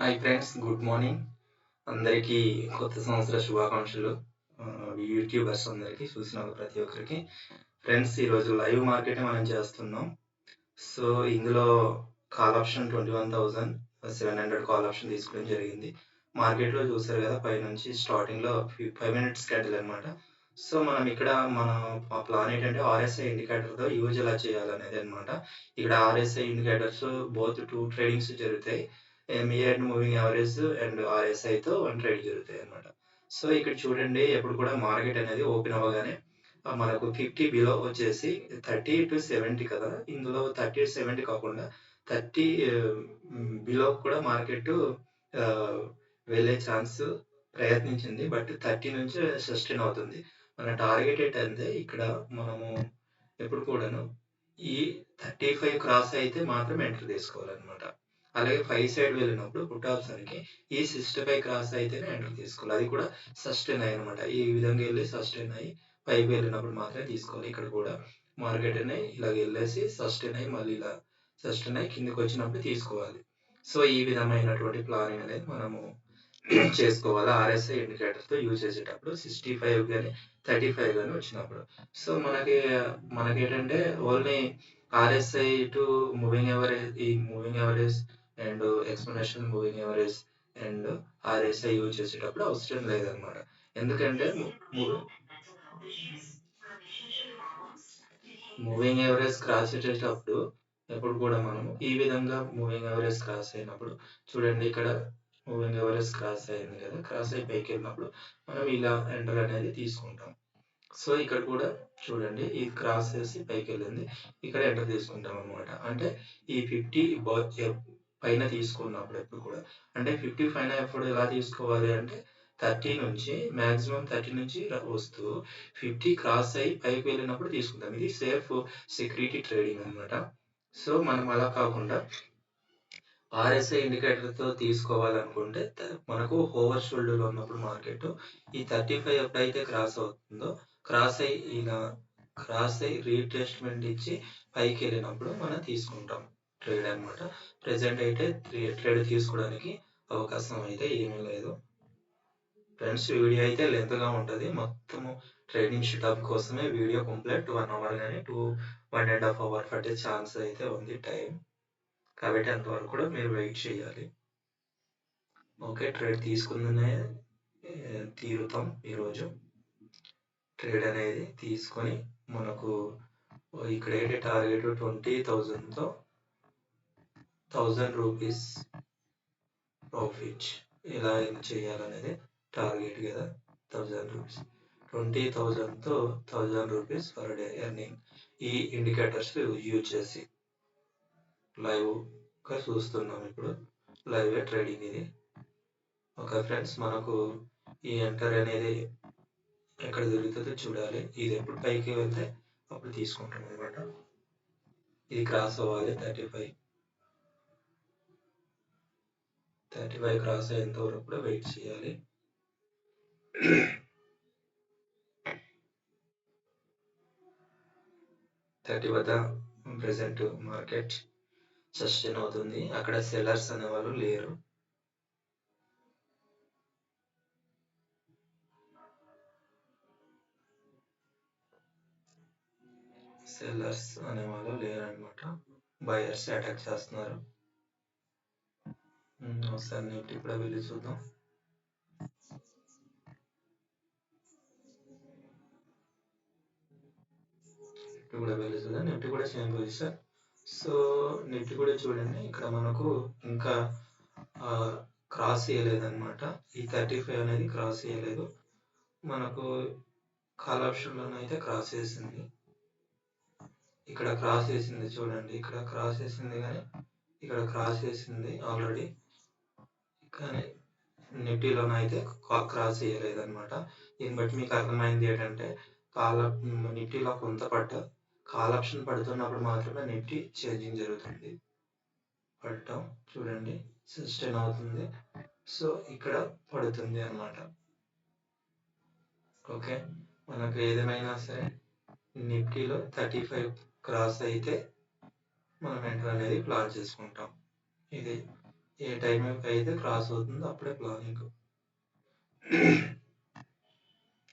Hi friends good morning అందరికీ కొత్త సంవత్సర శుభాకాంక్షలు. యూట్యూబర్స్ అందరికీ చూసిన ప్రతి ఒక్కరికి. ఫ్రెండ్స్ ఈరోజు లైవ్ మార్కెట్ మనం చేస్తున్నాం. సో ఇందులో call option twenty one thousand seven hundred call option తీసుకోవడం జరిగింది. మార్కెట్లో చూసారు కదా పై నుంచి స్టార్టింగ్లో ఫైవ్ మినిట్స్ క్యాటిల్ అనమాట సో మనం ఇక్కడ మన ప్లాన్ ఏంటంటే ఆర్ఎస్ఐ ఇండికేటర్తో యూజ్ ఎలా చేయాలనేది అనమాట ఇక్కడ RSI indicators both two tradings జరుగుతాయి. ఎంఈఎడ్ మూవింగ్ యావరేజ్ అండ్ ఆర్ఎస్ఐతో వన్ ట్రేడ్ జరుగుతాయి అనమాట సో ఇక్కడ చూడండి ఎప్పుడు కూడా మార్కెట్ అనేది ఓపెన్ అవ్వగానే మనకు ఫిఫ్టీ బిలో వచ్చేసి థర్టీ టు సెవెంటీ కదా. ఇందులో థర్టీ సెవెంటీ కాకుండా థర్టీ బిలో కూడా మార్కెట్ వెళ్ళే ఛాన్స్ ప్రయత్నించింది. బట్ థర్టీ నుంచి సస్టైన్ అవుతుంది. మన టార్గెట్ ఏంటంటే ఇక్కడ మనము ఎప్పుడు కూడాను ఈ థర్టీ ఫైవ్ క్రాస్ అయితే మాత్రం ఎంటర్ తీసుకోవాలన్నమాట అలాగే ఫైవ్ సైడ్ వెళ్ళినప్పుడు పుట్ ఈ సిక్స్టీ ఫైవ్ క్రాస్ అయితేనే ఎంటర్ తీసుకోవాలి. అది కూడా సస్టైన్ అయ్యి అనమాట ఈ విధంగా వెళ్ళి సస్టైన్ అయ్యి పైకి వెళ్ళినప్పుడు మాత్రమే తీసుకోవాలి. ఇక్కడ కూడా మార్కెట్ అనే ఇలా వెళ్ళేసి సస్టైన్ అయ్యి మళ్ళీ ఇలా సస్టైన్ అయ్యి కిందకి వచ్చినప్పుడు తీసుకోవాలి. సో ఈ విధమైనటువంటి ప్లానింగ్ అనేది మనము చేసుకోవాలి. ఆర్ఎస్ఐ ఇండికేటర్తో యూజ్ చేసేటప్పుడు సిక్స్టీ ఫైవ్ కానీ థర్టీ ఫైవ్ కానీ వచ్చినప్పుడు. సో మనకి మనకి ఏంటంటే only RSI to moving average ఈ moving average and explanation moving average and RSI use చేసేటప్పుడు అవసరం లేదనమాట ఎందుకంటే మూవింగ్ ఎవరేజ్ క్రాస్ చేసేటప్పుడు ఎప్పుడు కూడా మనము ఈ విధంగా మూవింగ్ ఎవరేజ్ క్రాస్ అయినప్పుడు చూడండి ఇక్కడ మూవింగ్ ఎవరేజ్ క్రాస్ అయింది కదా క్రాస్ అయి పైకి వెళ్ళినప్పుడు మనం ఇలా ఎంటర్ అనేది తీసుకుంటాం. సో ఇక్కడ కూడా చూడండి ఇది క్రాస్ చేసి పైకి వెళ్ళింది ఇక్కడ ఎంటర్ తీసుకుంటాం అనమాట అంటే ఈ ఫిఫ్టీ పైన తీసుకున్నప్పుడు ఎప్పుడు కూడా. అంటే ఫిఫ్టీ పైన ఎప్పుడు ఎలా తీసుకోవాలి అంటే థర్టీ నుంచి మాక్సిమం థర్టీ నుంచి వస్తూ ఫిఫ్టీ క్రాస్ అయ్యి పైకి వెళ్ళినప్పుడు తీసుకుంటాం. ఇది సేఫ్ సెక్యూరిటీ ట్రేడింగ్ అన్నమాట. సో మనం అలా కాకుండా ఆర్ఎస్ఐ ఇండికేటర్తో తీసుకోవాలనుకుంటే మనకు ఓవర్ షోల్డర్ ఉన్నప్పుడు మార్కెట్ ఈ థర్టీ ఫైవ్ ఎప్పుడైతే క్రాస్ అవుతుందో క్రాస్ అయ్యి ఇలా క్రాస్ అయ్యి రీట్రెస్ట్మెంట్ ఇచ్చి పైకి వెళ్ళినప్పుడు మనం తీసుకుంటాం. ట్రేడ్ అన్నమాట ప్రెసెంట్ అయితే ట్రేడ్ తీసుకోవడానికి అవకాశం అయితే ఏమీ లేదు. ఫ్రెండ్స్ వీడియో అయితే లెంత్గా ఉంటుంది. మొత్తము ట్రేడింగ్ షిటప్ కోసమే వీడియో కంప్లీట్ వన్ అవర్ కానీ two one and half hour పట్టే ఛాన్స్ అయితే ఉంది టైం కాబట్టి అంతవరకు కూడా మీరు వెయిట్ చేయాలి. ఓకే ట్రేడ్ తీసుకుందనే తీరుతాం ఈరోజు. ట్రేడ్ అనేది తీసుకొని మనకు ఇక్కడ ఏంటి టార్గెట్ ట్వంటీ థౌజండ్తో థౌజండ్ రూపీస్ ప్రాఫిట్ ఎలా చేయాలనేది టార్గెట్ కదా thousand rupees. Twenty థౌజండ్తో thousand rupees per day earning. ఈ ఇండికేటర్స్ యూజ్ చేసి లైవ్గా చూస్తున్నాం ఇప్పుడు. లైవ్ ట్రేడింగ్ ఇది. ఓకే ఫ్రెండ్స్ మనకు ఈ ఎంటర్ అనేది ఎక్కడ దొరుకుతుందో చూడాలి. ఇది ఎప్పుడు పైకి వెళ్తే అప్పుడు తీసుకుంటాం అనమాట ఇది క్రాస్ అవ్వాలి thirty five. Thirty five cross అయ్యేంత వరకు కూడా వెయిట్ చేయాలి. థర్టీ వద్ద ప్రెసెంట్ మార్కెట్ సస్టైన్ అవుతుంది. అక్కడ సెల్లర్స్ అనేవాళ్ళు లేరు. సెల్లర్స్ అనేవాళ్ళు లేరు అనమాట బయర్స్ అటాక్ చేస్తున్నారు. ఒకసారి నిఫ్టీ కూడా వెళ్ళి చూద్దాం. నిఫ్టీ కూడా వెళ్ళి చూద్దాం నిఫ్టీ కూడా సేమ్ పొజిషన్ సో నిఫ్టీ కూడా చూడండి. ఇక్కడ మనకు ఇంకా క్రాస్ చేయలేదన్నమాట. ఈ థర్టీ ఫైవ్ అనేది క్రాస్ చేయలేదు. మనకు కాల్ అయితే క్రాస్ చేసింది. ఇక్కడ క్రాస్ చేసింది చూడండి. ఇక్కడ క్రాస్ చేసింది కానీ ఇక్కడ క్రాస్ చేసింది ఆల్రెడీ కానీ నిఫ్టీలోనైతే క్రాస్ చేయలేదు అనమాట దీన్ని బట్టి మీకు అర్థమైంది ఏంటంటే కాల నిఫ్టీలో కొంత పట్ట కాల్ ఆప్షన్ పడుతున్నప్పుడు మాత్రమే నిఫ్టీ చేంజింగ్ జరుగుతుంది. పడటం చూడండి సస్టైన్ అవుతుంది. సో ఇక్కడ పడుతుంది అన్నమాట. ఓకే? మనకు ఏదేమైనా సరే నిఫ్టీలో థర్టీ ఫైవ్ క్రాస్ అయితే మనం ఎంటర్ అనేది ప్లాన్ చేసుకుంటాం. ఇది ఏ టైం అయితే క్రాస్ అవుతుందో అప్పుడే ప్లానింగ్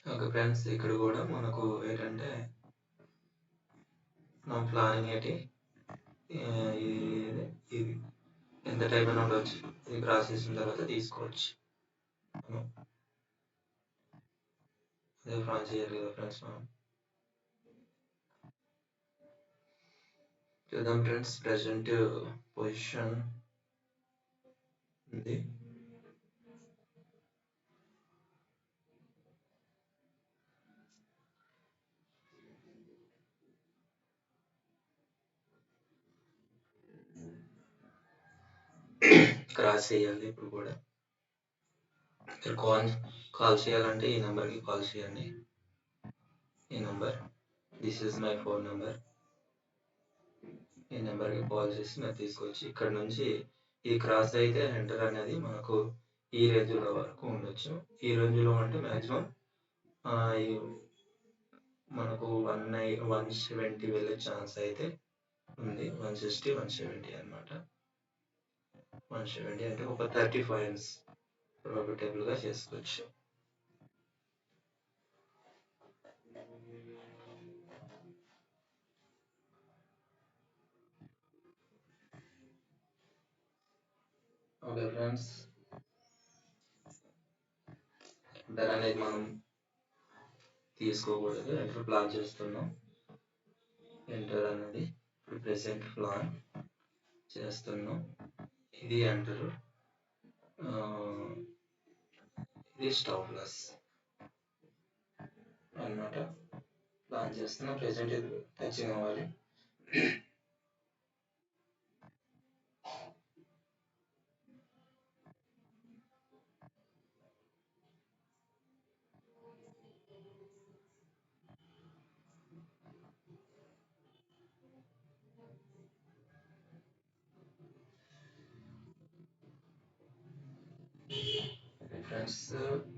ఓకే ఫ్రెండ్స్ ఇక్కడ కూడా మనకు ఏంటంటే మన ప్లానింగ్ ఏంటి? ఇది ఎంత టైం అయినా ఉండొచ్చు. ఇది క్రాస్ చేసిన తర్వాత తీసుకోవచ్చు. అదే ఫ్రాన్స్ చేయాలి కదా ఫ్రెండ్స్ మనం. చూద్దాం ఫ్రెండ్స్ ప్రజెంట్ పొజిషన్ ఉంది క్రాస్ చేయాలి ఇప్పుడు కూడా. మీరు కాల్ కాల్ చేయాలంటే ఈ నెంబర్కి కాల్ చేయండి. ఈ number this is my phone number. ఈ నెంబర్కి కాల్ చేసి మీరు తీసుకొచ్చి ఇక్కడ నుంచి ఈ క్రాస్ అయితే ఎంటర్ అనేది మనకు ఈ రేంజ్లో వరకు ఉండొచ్చు. ఈ రేంజ్లో అంటే మ్యాక్సిమం మనకు వన్ నై వన్ సెవెంటీ వెళ్ళే ఛాన్స్ అయితే ఉంది. వన్ సిక్స్టీ వన్ సెవెంటీ అనమాట వన్ సెవెంటీ అంటే ఒక థర్టీ ఫైవ్స్ ప్రాఫిటబుల్గా చేసుకోవచ్చు. Okay friends. ఎంటర్ అనేది మనం తీసుకోకూడదు. ఎంటర్ ప్లాన్ చేస్తున్నాం? ఎంటర్ అనేది ప్రెసెంట్ ప్లాన్ చేస్తున్నాం. ఇది ఎంటర్. ఇది స్టాప్ లాస్ అన్నమాట. ప్లాన్ చేస్తున్నాం. ప్రెసెంట్ ఇది టచింగ్ అవ్వాలి ఫ్రెండ్స్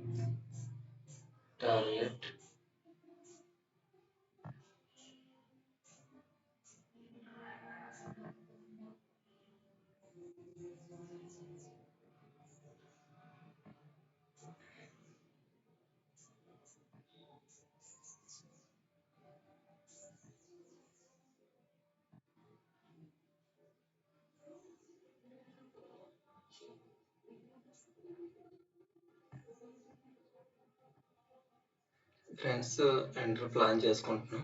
ఫ్రెండ్స్ ఎంటర్ ప్లాన్ చేసుకుంటున్నాం.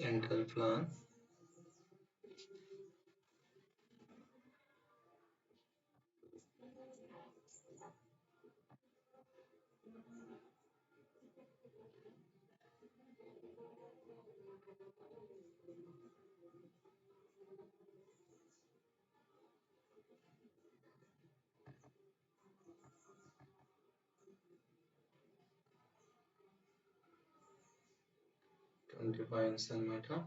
Enter plan identifying cell matter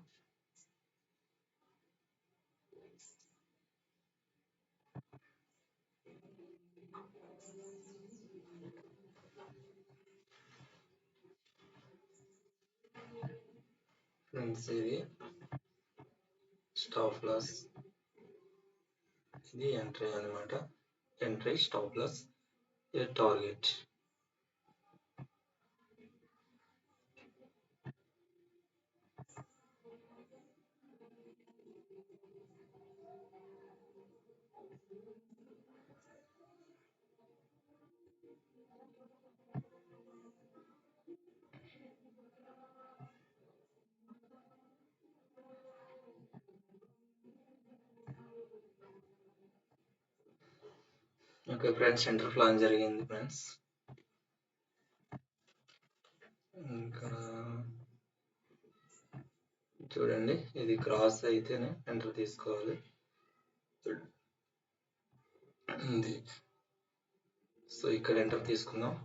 and see stop loss. The entry and entry stop loss a target. Okay friends center plan జరిగింది friends. ఇంకా చూడండి ఇది cross అయితేనే ఎంటర్ తీసుకోవాలి. ఇది. సో ఇక్కడ ఎంటర్ తీసుకుందాం.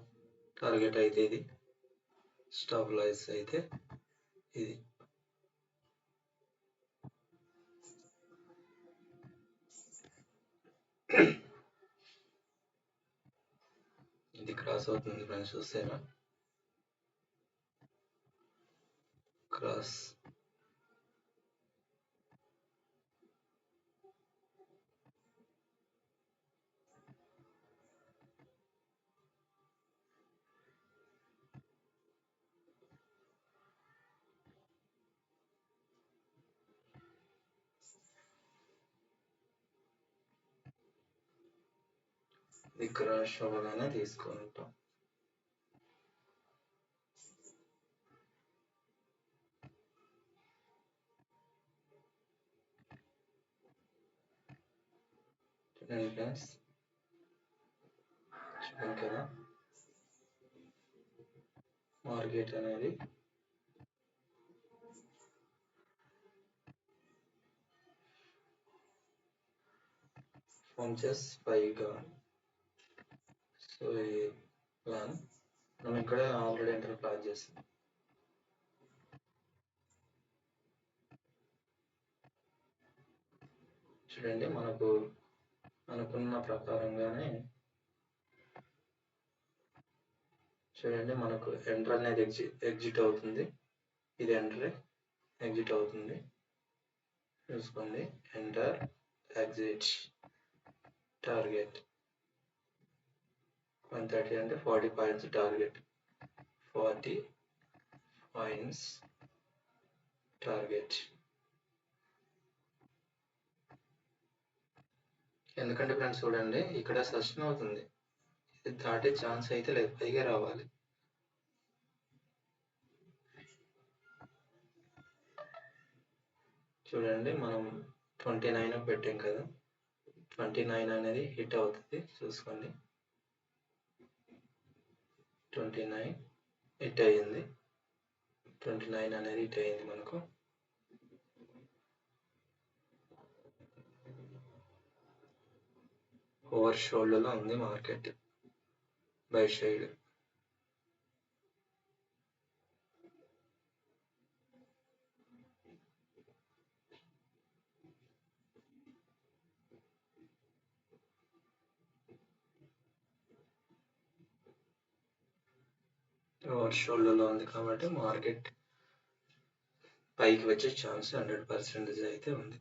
టార్గెట్ అయితే ఇది. స్టాప్ లాస్ అయితే ఇది. ఇది క్రాస్ అవుతుంది ఫ్రెండ్స్ చూస్తేనా క్రాస్ క్రాష్ అవ్వగానే తీసుకుంటాం చూడండి ఫ్రెండ్స్ చూడండి కదా మార్కెట్ అనేది ఫోన్ ఫంచెస్ పైగా సో ఈ ప్లాన్ మనం ఇక్కడ ఆల్రెడీ ఎంటర్ ప్లాన్ చేస్తాం చూడండి మనకు అనుకున్న ప్రకారంగానే చూడండి మనకు ఎంటర్ అనేది ఎగ్జి ఎగ్జిట్ అవుతుంది. ఇది ఎంటర్ ఎగ్జిట్ అవుతుంది. చూసుకోండి enter exit target. One thirty అంటే forty points target. Forty points target. ఎందుకంటే ఫ్రెండ్స్ చూడండి ఇక్కడ సస్టైన్ అవుతుంది. ఇది దాటే ఛాన్స్ అయితే లేదు పైగా రావాలి. చూడండి మనం ట్వంటీ నైన్ పెట్టాం కదా. ట్వంటీ నైన్ అనేది హిట్ అవుతుంది చూసుకోండి. ట్వంటీ నైన్ ఎట్ అయ్యింది. ట్వంటీ నైన్ అనేది ఇట్ అయ్యింది మనకు. ఓవర్ షోల్డ్లో ఉంది మార్కెట్. బై సైడ్ ఓవర్ షోల్డర్లో ఉంది కాబట్టి మార్కెట్ పైకి వచ్చే ఛాన్స్ హండ్రెడ్ పర్సెంటేజ్ అయితే ఉంది.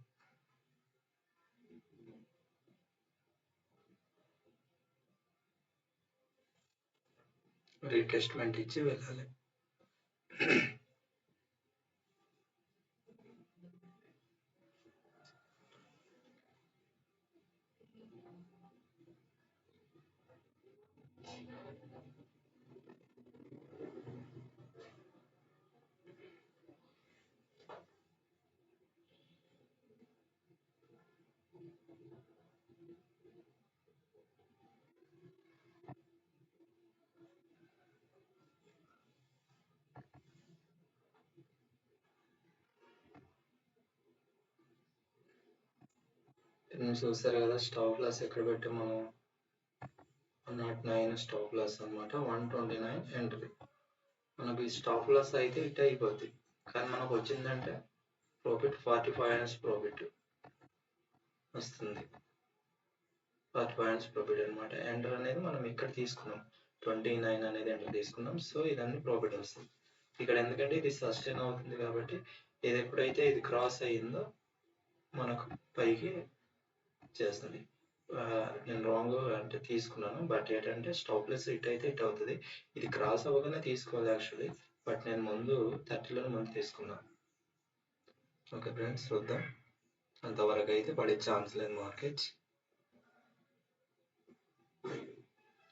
రీటెస్ట్మెంట్ ఇచ్చి వెళ్ళాలి. నేను చూసారు కదా స్టాప్ లాస్ ఎక్కడ పెట్టి మనం? One nought nine stop loss అనమాట వన్ ట్వంటీ నైన్ ఎంట్రీ. మనకు ఈ స్టాప్ లాస్ అయితే ఇట్ అయిపోద్ది. కానీ మనకు వచ్చిందంటే profit forty five points profit వస్తుంది. ఫార్టీ ఫైవ్ పాయింట్స్ ప్రాఫిట్ అనమాట ఎంటర్ అనేది మనం ఇక్కడ తీసుకున్నాం. ట్వంటీ నైన్ అనేది ఎంటర్ తీసుకున్నాం. సో ఇదన్నీ ప్రాఫిట్ వస్తుంది. ఇక్కడ ఎందుకంటే ఇది సస్టైన్ అవుతుంది కాబట్టి ఇది ఎప్పుడైతే ఇది క్రాస్ అయ్యిందో మనకు పైకి చేస్తుంది. నేను రాంగ్ అంటే తీసుకున్నాను బట్ ఏంటంటే స్టాప్ లెస్ హిట్ అయితే ఇట్ అవుతుంది. ఇది క్రాస్ అవ్వగానే తీసుకోవాలి యాక్చువల్లీ బట్ నేను ముందు థర్టీలో ముందు తీసుకున్నాను ఓకే ఫ్రెండ్స్ చూద్దాం. అంతవరకు అయితే పడే ఛాన్స్ లేదు మార్కెట్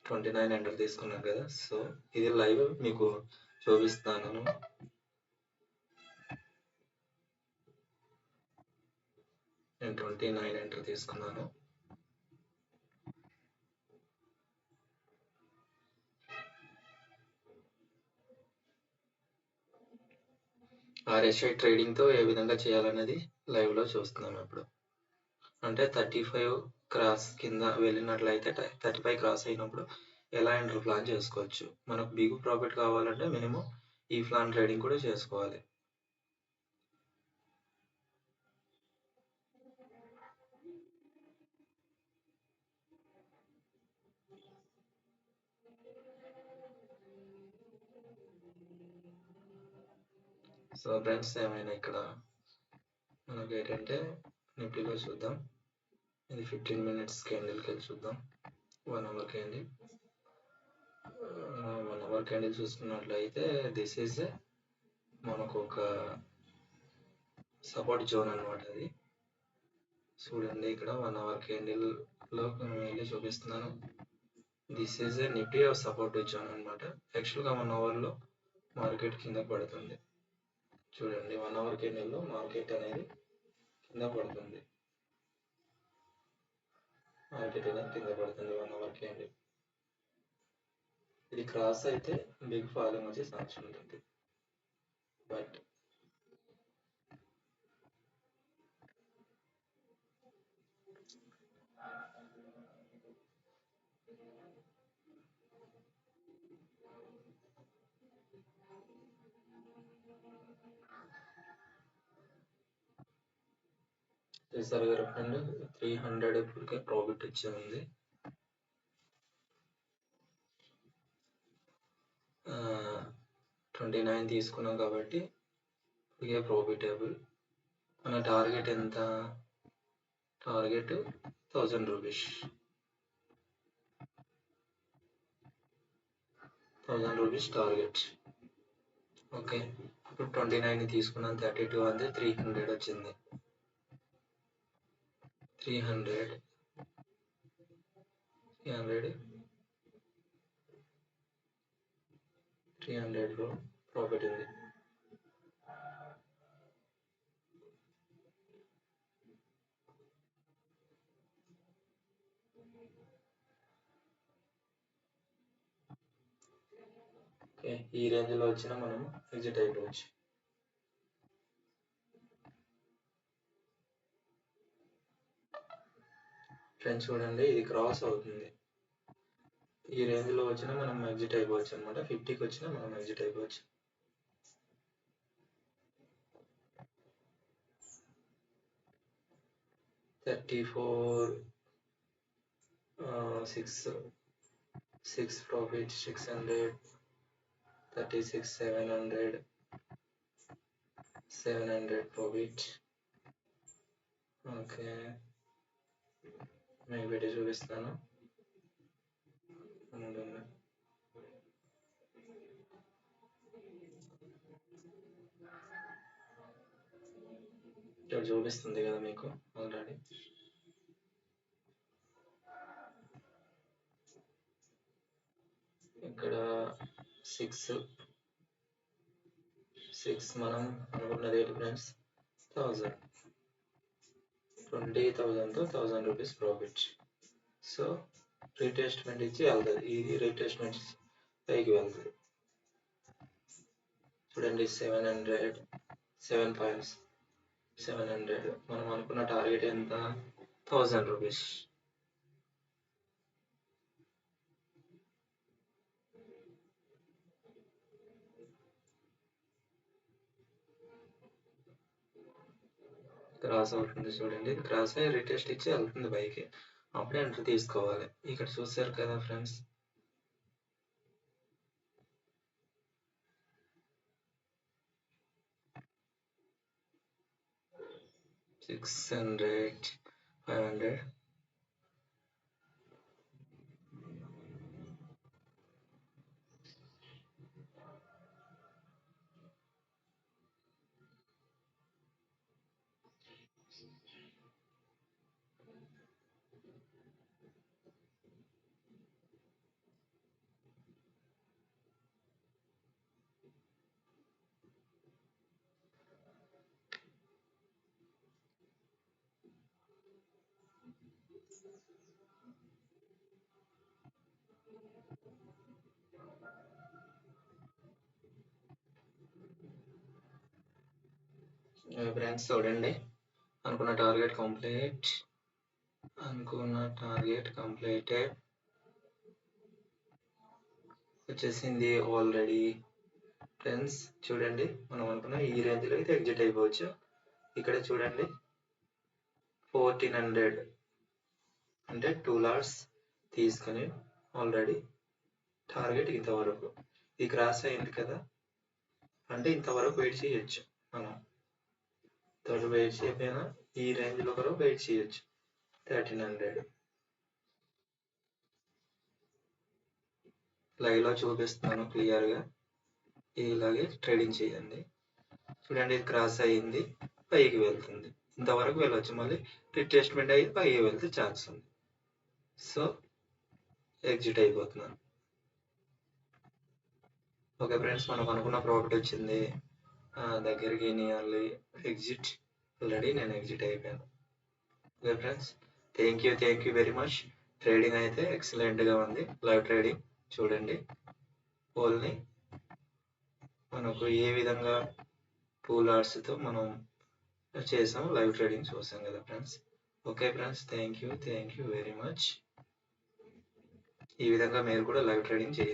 ట్వంటీ నైన్ ఎంటర్ తీసుకున్నాను కదా సో ఇది లైవ్ మీకు చూపిస్తాను. నేను ట్వంటీ నైన్ ఎంటర్ తీసుకున్నాను. ఆర్ఎస్ఐ ట్రేడింగ్తో ఏ విధంగా చేయాలనేది లైవ్లో చూస్తున్నాం ఇప్పుడు. అంటే థర్టీ ఫైవ్ క్రాస్ కింద వెళ్ళినట్లయితే థర్టీ ఫైవ్ క్రాస్ అయినప్పుడు ఎలా ఎంటర్ ప్లాన్ చేసుకోవచ్చు? మనకు బిగ్ ప్రాఫిట్ కావాలంటే మినిమం ఈ ప్లాన్ ట్రేడింగ్ కూడా చేసుకోవాలి. సో ఫ్రెండ్స్ ఏమైనా ఇక్కడ మనకి ఏంటంటే నిఫ్టీలో చూద్దాం. ఇది ఫిఫ్టీన్ మినిట్స్ క్యాండిల్కి వెళ్ళి చూద్దాం. One hour candle. One hour candle చూసుకున్నట్లయితే దిస్ ఈజ్ మనకు ఒక సపోర్ట్ జోన్ అనమాట అది. చూడండి ఇక్కడ వన్ అవర్ క్యాండిల్లో వెళ్ళి చూపిస్తున్నాను. This is a Nifty of support zone అనమాట యాక్చువల్గా వన్ అవర్లో మార్కెట్ కింద పడుతుంది. చూడండి వన్ అవర్ కెండల్లో మార్కెట్ అనేది కింద పడుతుంది. మార్కెట్ అనేది కింద పడుతుంది వన్ అవర్ క్యాండిల్ ఇది క్రాస్ అయితే బిగ్ ఫాలింగ్ వచ్చే ఛాన్స్ ఉంటుంది. బట్ చేశారు ఫండ్ త్రీ హండ్రెడ్ ఇప్పటికే ప్రాఫిట్ వచ్చే ఉంది ట్వంటీ నైన్ తీసుకున్నాం కాబట్టి ఇప్పటికే ప్రాఫిటబుల్. మన టార్గెట్ ఎంత? Target thousand rupees. Thousand rupees target. Okay. ఇప్పుడు ట్వంటీ నైన్ తీసుకున్నాం థర్టీ టూ అంటే త్రీ హండ్రెడ్ వచ్చింది. Three hundred. Three hundred. Three హండ్రెడ్లో ప్రాఫిట్ ఉంది. ఓకే ఈ రేంజ్లో వచ్చినా మనం ఎగ్జిట్ అయిపోవచ్చు ఫ్రెండ్స్ చూడండి ఇది క్రాస్ అవుతుంది. ఈ రేంజ్లో వచ్చినా మనం ఎగ్జిట్ అయిపోవచ్చు అనమాట ఫిఫ్టీకి వచ్చినా మనం ఎగ్జిట్ అయిపోవచ్చు thirty four six six profit six hundred thirty six seven hundred seven hundred profit okay నేను పెట్టి చూపిస్తాను. ఇక్కడ చూపిస్తుంది కదా మీకు ఆల్రెడీ ఇక్కడ సిక్స్ సిక్స్ మనం అనుకున్నది ఏంటి ఫ్రెండ్స్ థౌజండ్ ట్వంటీ థౌజండ్తో థౌజండ్ రూపీస్ ప్రాఫిట్ సో రీటెస్ట్మెంట్ ఇచ్చి వెళ్తుంది. ఇది రీటెస్ట్మెంట్ పైకి వెళ్తుంది. చూడండి seven hundred seven five seven hundred మనం అనుకున్న టార్గెట్ ఎంత? థౌజండ్ రూపీస్ క్రాస్ అవుతుంది చూడండి. క్రాస్ అయ్యి రిటెస్ట్ ఇచ్చి వెళ్తుంది పైకి. అప్పుడే ఎంటర్ తీసుకోవాలి. ఇక్కడ చూసారు కదా friends. Six hundred five hundred. Friends చూడండి. అనుకున్న టార్గెట్ కంప్లీట్ అనుకున్న టార్గెట్ కంప్లీటెడ్ వచ్చేసింది ఆల్రెడీ ఫ్రెండ్స్ చూడండి. మనం అనుకున్న ఈ రేంజ్లో అయితే ఎగ్జిట్ అయిపోవచ్చు. ఇక్కడ చూడండి. ఫోర్టీన్ హండ్రెడ్ అంటే టూ లార్స్ తీసుకొని ఆల్రెడీ టార్గెట్ ఇంతవరకు. ఇది క్రాస్ అయింది కదా? అంటే ఇంతవరకు వెయిట్ చేయొచ్చు మనం. థర్డ్ వెయిట్ చేయకపోయినా ఈ రేంజ్లో కూడా వెయిట్ చేయొచ్చు. Thirteen hundred. లైవ్లో చూపిస్తాను క్లియర్గా. ఇలాగే ట్రేడింగ్ చేయండి. చూడండి ఇది క్రాస్ అయ్యింది పైకి వెళ్తుంది. ఇంతవరకు వెళ్ళొచ్చు మళ్ళీ రిట్రేస్మెంట్ అయ్యి పైకి వెళ్తే ఛాన్స్ ఉంది. సో ఎగ్జిట్ అయిపోతున్నాను. ఓకే ఫ్రెండ్స్ మనకు అనుకున్న ప్రాపర్టీ వచ్చింది. దగ్గరికి నియర్లీ ఎగ్జిట్ ఆల్రెడీ నేను ఎగ్జిట్ అయిపోయాను. Okay friends thank you thank you very much trading అయితే ఎక్సలెంట్గా ఉంది. లైవ్ ట్రేడింగ్ చూడండి. పోల్ని మనకు ఏ విధంగా పూల్ ఆర్ట్స్తో మనం చేసాం లైవ్ ట్రేడింగ్ చూసాం కదా friends. Okay friends thank you thank you very much ఈ విధంగా మీరు కూడా లైవ్ ట్రేడింగ్ చేయండి.